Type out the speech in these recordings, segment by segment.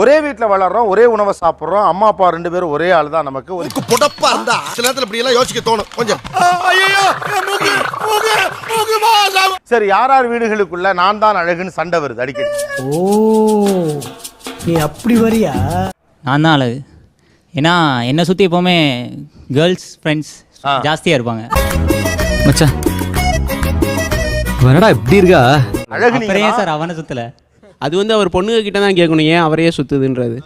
ஒரே வீட்டில் வளர்றோம் ஒரே உணவை சாப்பிட்றோம். அம்மா அப்பா ரெண்டு பேரும் ஒரே ஆள் தான் நமக்கு. ஒரு புடப்பா இருந்தா சில நேரத்துல இப்படி எல்லாம் யோசிக்க தோணும். கொஞ்சம். சரி யார் யார் வீடுகளுக்குள்ள நான் தான் அழகுன்னு சண்டை வருது அடிக்கடி? ஓ நீ அப்படி வரியா? நான் தான் அழகு. ஏன்னா என்னை சுற்றி எப்போவுமே கேர்ள்ஸ் ஃப்ரெண்ட்ஸ். ஜாஸ்தியாக இருப்பாங்க. மச்சான் வரடா இப்படி இருக்கா? அழகு சார் அவனை சுற்றலை அது வந்து அவர் பொண்ணுங்க கிட்ட தான் கேட்கணும் ஏன் அவரையே சுத்துதுன்றது.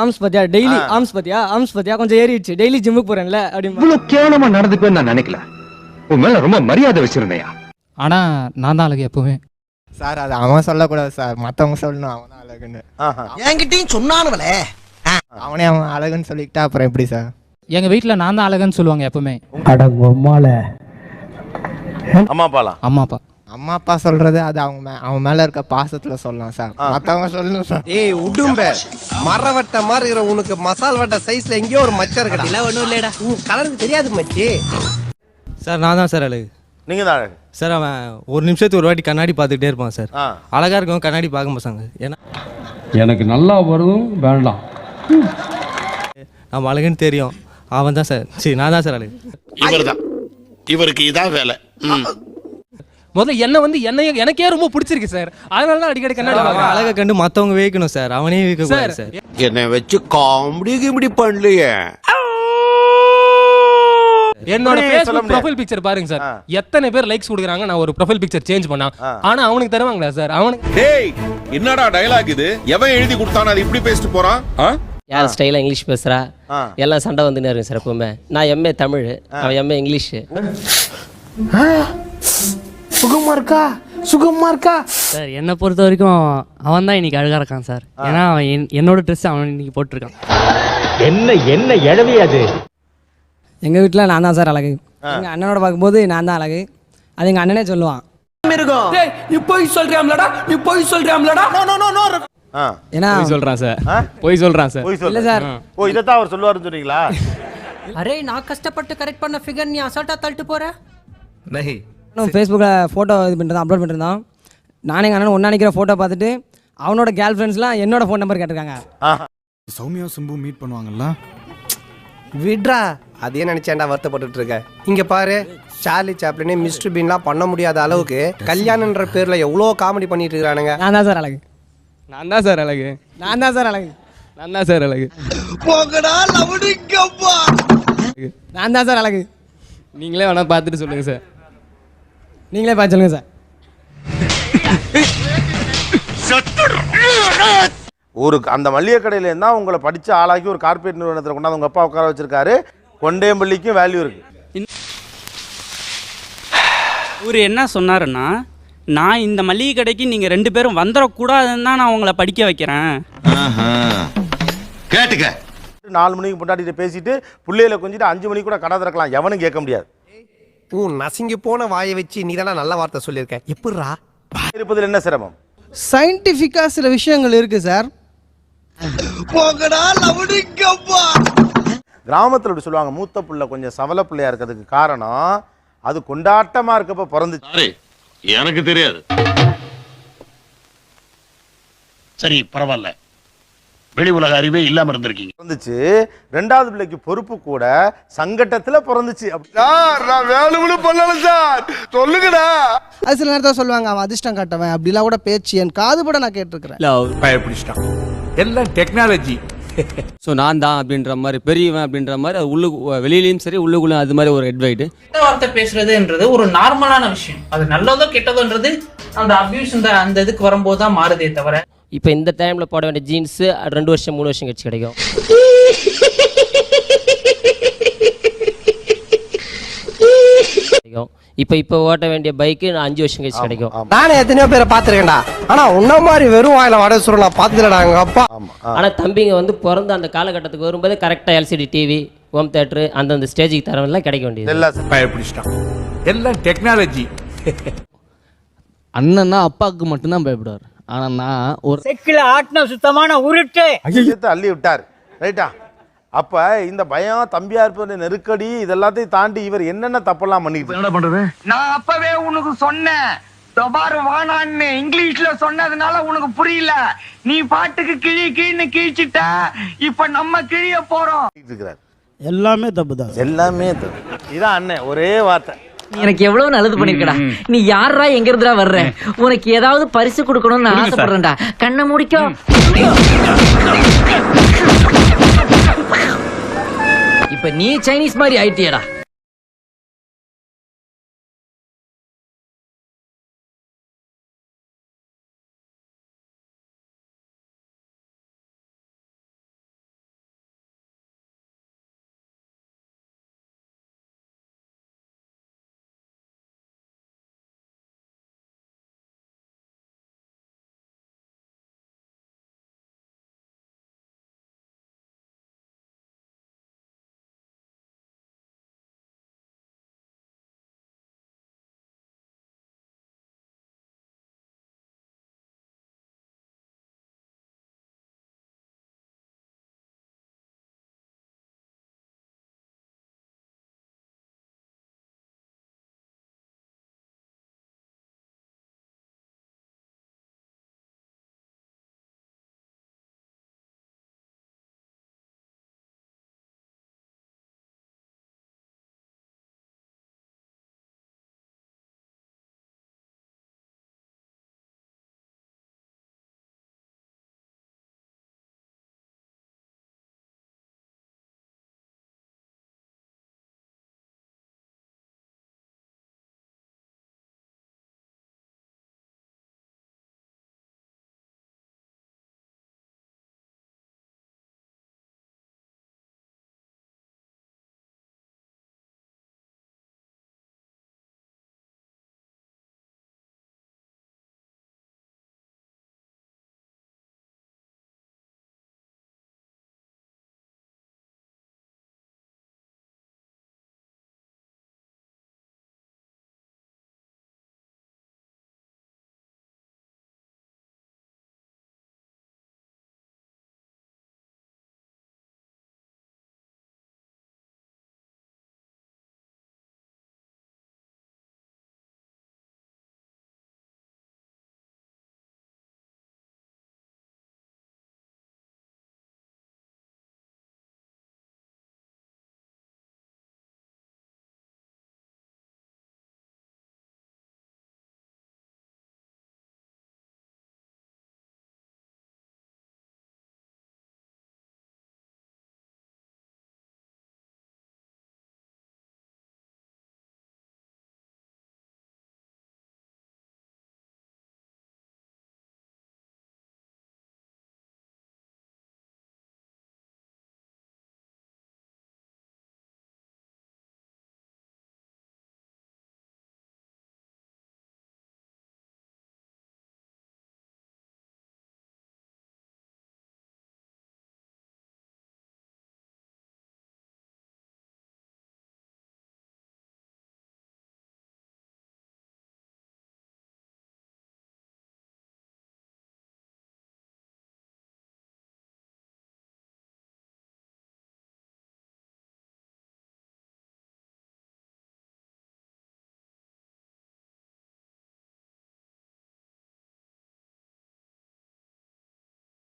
ஆம்ஸ் பாத்தியா? டெய்லி ஆம்ஸ் பாத்தியா? ஆம்ஸ் பாத்தியா? கொஞ்சம் ஏறிடுச்சு. டெய்லி ஜிம்முக்கு போறேன்ல அப்படின்னு இவ்வளவு கேவலமா நடந்துக்குவேன்னு நான் நினைக்கல. உன் மேல ரொம்ப மரியாதை வச்சிருந்தேயா? ஆனா நான் தான் அழகு எப்பவுமே. சார் அது அவன் சொல்லக்கூடாது சார் மற்றவங்க சொல்லணும் அவன் தான் அழகுன்னு. என்கிட்டயும் சொன்னானுவலே அவனே அவன் அழகுன்னு சொல்லிக்கிட்டா அப்புறம் எப்படி சார் எங்க வீட்ல நான் தான் அழகுன்னு சொல்லுவாங்க எப்பவுமே. அட அம்மா அப்பாலாம் அம்மா அப்பா. அம்மா அப்பா சொல்றது அது அவங்க மே அவன் மேல இருக்க பாசத்துல சொல்லலாம் சார். மற்றவங்க சொல்லணும் சார். ஏய் உடும்ப. மரவட்ட மாதிரி இருக்கிற உனக்கு மசால் வட்ட சைஸ்ல எங்கேயோ ஒரு மச்சம் இருக்குடா. இல்ல ஒண்ணும் இல்லடா. உன் கலருக்கு தெரியாது மச்சி. சார் நான் தான் சார் அழகு. நீங்க தான் அழகு. சார் அவன் ஒரு நிமிஷத்துக்கு ஒரு வாட்டி கண்ணாடி பார்த்துக்கிட்டே இருப்பான் சார். அழகா இருக்கும் கண்ணாடி பார்க்க மாட்டாங்க. ஏன்னா எனக்கு நல்லா வருதும் வேண்டாம். நம்ம அழகுன்னு தெரியும். அவன் தான் சார். சரி நான் தான் சார் அழகு. இவர்தான். இவருக்கு இதான் வேலை. முதல்ல என்ன வந்து என்னைய எனக்கே ரொம்ப பிடிச்சிருக்கு சார். அதனால தான் அடிக்கடி கண்ணாடி அவன் அழகை கண்டு மத்தவங்க வேக்கணும் சார். அவனே வேக்க சார். என்னை வச்சு காமெடி கிமெடி பண்ணலையே. என்னோட ஃபேஸ்புக். ப்ரொஃபைல் பிக்சர் பாருங்க சார். எத்தனை பேர் லைக்ஸ் கொடுக்குறாங்க? நான் ஒரு ப்ரொஃபைல் பிக்சர் சேஞ்ச் பண்ணா. ஆனா அவனுக்கு தருவாங்களா சார்? அவனுக்கு டேய் என்னடா டயலாக் இது? எவன் எழுதி கொடுத்தானோ அது இப்படி பேசிட்டு போறான்? ஆ? யார் ஸ்டைலா இங்கிலீஷ் பேசுறா? ஆ. எல்லாம் சண்டை வந்துன்னு இருக்கு சார் எப்பவுமே. நான் எம்ஏ தமிழ் அவன் எம்ஏ இங்கிலீஷ். சுகமா இருக்கா? சுகமா இருக்கா? சார் என்னை பொறுத்த வரைக்கும் அவன் தான் இன்னைக்கு அழகா இருக்கான் சார். ஏன்னா அவன் என்னோட ட்ரெஸ் அவன் இன்னைக்கு போட்டிருக்கான். என்ன என்ன எழவி அது? எங்க வீட்டுல நான் தான் சார் அழகு. எங்க அண்ணனோட பார்க்கும்போது நான் தான் அழகு. அது எங்க அண்ணனே சொல்லுவான். நீ போய் சொல்றியாம்லடா நீ போய் சொல்றியாம்லடா ஆ. ஏன்னா போய் சொல்றான் சார்? போய் சொல்றான் சார். போய் இல்ல சொல்லு சார் ஓ இதைத்தான் அவர் சொல்லுவாருன்னு சொன்னீங்களா? அரே நான் கஷ்டப்பட்டு கரெக்ட் பண்ண ஃபிகர் நீ அசால்ட்டா தள்ளிட்டு போற? நான் ஃபேஸ்புக்கில் ஃபோட்டோ இது பண்ணிட்டு அப்லோட் பண்ணிருந்தான் நானே எங்கள் அண்ணன் ஒன்றா நிற்கிற ஃபோட்டோ பார்த்துட்டு அவனோட கேர்ள் ஃப்ரெண்ட்ஸ்லாம் என்னோட ஃபோன் நம்பர் கேட்டிருக்காங்க. சௌமியா சிம்பு மீட் பண்ணுவாங்கல்ல? விட்ரா அதே நினைச்சேன்டா வருத்தப்பட்டுட்டு இருக்க? இங்க பாரு சார்லி சாப்ளினே மிஸ்டர் பீன்லாம் பண்ண முடியாத அளவுக்கு கல்யாணன்ற பேர்ல எவ்வளோ காமெடி பண்ணிட்டு இருக்கானுங்க நான் தான் சார் அழகு. நான் தான் சார் அழகு. நான் தான் சார் அழகு. நான் தான் சார் அழகு. போகடா லவடிக்கப்பா நான் தான் சார் அழகு. நீங்களே வேணா பார்த்துட்டு சொல்லுங்க சார். நீங்களே பார்த்து சார். ஒரு அந்த மளிகை கடையில இருந்தா உங்களை படிச்சு ஆளாக்கி ஒரு கார்பரேட் நிறுவனத்தில் கொண்டாந்து உங்க அப்பா உட்கார வச்சிருக்காரு. கொண்டேம்பள்ளிக்கும் வேல்யூ இருக்கு. இவர் என்ன சொன்னாருன்னா நான் இந்த மளிகை கடைக்கு நீங்கள் ரெண்டு பேரும் வந்துடக்கூடாதுன்னு தான் நான் உங்களை படிக்க வைக்கிறேன். கேட்டுக்க. நாலு மணிக்கு பொண்டாட்டிட்டு பேசிட்டு பிள்ளையில கொஞ்சிட்டு அஞ்சு மணிக்கு கூட கடை திறக்கலாம். எவனும் கேட்க முடியாது. உன் நசுங்கி போன வாயை வச்சு நீ தானே நல்ல வார்த்தை சொல்லியிருக்க? எப்படிரா இருப்பதில் என்ன சிரமம்? சயின்டிஃபிக்காக சில விஷயங்கள் இருக்குது சார் கிராமத்தில் இப்படி சொல்லுவாங்க மூத்த புள்ள கொஞ்சம் சவல பிள்ளையா இருக்கிறதுக்கு காரணம் அது கொண்டாட்டமா இருக்கப்ப பிறந்துச்சு. எனக்கு தெரியாது. சரி பரவாயில்ல. வெளி உலக அறிவே இல்லாம இருந்திருக்கீங்க. பிறந்துச்சு. ரெண்டாவது பிள்ளைக்கு பொறுப்பு கூட சங்கட்டத்துல பிறந்துச்சு. அப்படி நான் வேலுமனு பண்ணல சார். சொல்லுங்கடா. அது சில நேரத்தில் சொல்லுவாங்க அவன் அதிர்ஷ்டம் காட்டவன். அப்படிலாம் கூட பேச்சு என் காது கூட நான் கேட்டிருக்கிறேன். பயப்பிடிச்சிட்டான். எல்லாம் டெக்னாலஜி ஸோ நான் தான் அப்படின்ற மாதிரி பெரியவன் அப்படின்ற மாதிரி அது உள்ளு வெளியிலயும் சரி உள்ளுக்குள்ள அது மாதிரி ஒரு ஹெட்வைட்டு கெட்ட வார்த்தை பேசுறதுன்றது ஒரு நார்மலான விஷயம். அது நல்லதோ கெட்டதோன்றது அந்த அபியூஸ் அந்த இதுக்கு வரும்போது தான் மாறுதே தவிர இப்போ இந்த டைம்ல போட வேண்டிய ஜீன்ஸ் ரெண்டு வருஷம் மூணு வருஷம் கழிச்சு கிடைக்கும். கிடைக்கும். இப்போ இப்போ ஓட்ட வேண்டிய பைக்கு அஞ்சு வருஷம் கழிச்சு கிடைக்கும். நானே எத்தனையோ பேரை பார்த்துருக்கேன்டா. ஆனா உன்ன மாதிரி வெறும் வாயில வட சுருள் நான் பார்த்ததுலடா எங்க அப்பா. ஆமா ஆ. ஆனா தம்பிங்க வந்து பிறந்து அந்த காலகட்டத்துக்கு வரும்போது கரெக்டா எல்சிடி டிவி ஹோம் தேட்டர் அந்தந்த ஸ்டேஜுக்கு தரவெல்லாம் கிடைக்க வேண்டியது. எல்லாம் பயப்பிடிச்சிட்டான் எல்லாம் டெக்னாலஜி அண்ணன்னா அப்பாவுக்கு மட்டும்தான் பயப்படுவார். ஆனா நான் ஒரு செக்கில ஆட்டின சுத்தமான உருட்டு. விஷயத்தை அள்ளி விட்டார். ரைட்டா? அப்ப இந்த பயம் தம்பியா இருப்பது நெருக்கடி இதெல்லாத்தையும் தாண்டி இவர் என்னென்ன தப்பெல்லாம் பண்ணிட்டு என்ன பண்றது? நான் அப்பவே உனக்கு சொன்னேன். பாரு வானான்னு இங்கிலீஷ்ல சொன்னதுனால உனக்கு புரியல. நீ பாட்டுக்கு கிழி கிழின்னு கிழிச்சிட்ட. இப்ப நம்ம கிழிய போறோம். இருக்கிறார் எல்லாமே தப்பு தான் எல்லாமே தப்பு. இதான் அண்ணன் ஒரே வார்த்தை. எனக்கு எவ்வளவு நல்லது பண்ணிருக்கடா. நீ யாரா எங்க இருந்துடா வர்ற உனக்கு ஏதாவது பரிசு கொடுக்கணும்னு நான் ஆசைப்படுறேன்டா. கண்ணை முடிக்கோ. இப்ப நீ சைனீஸ் மாதிரி ஆயிட்டியடா.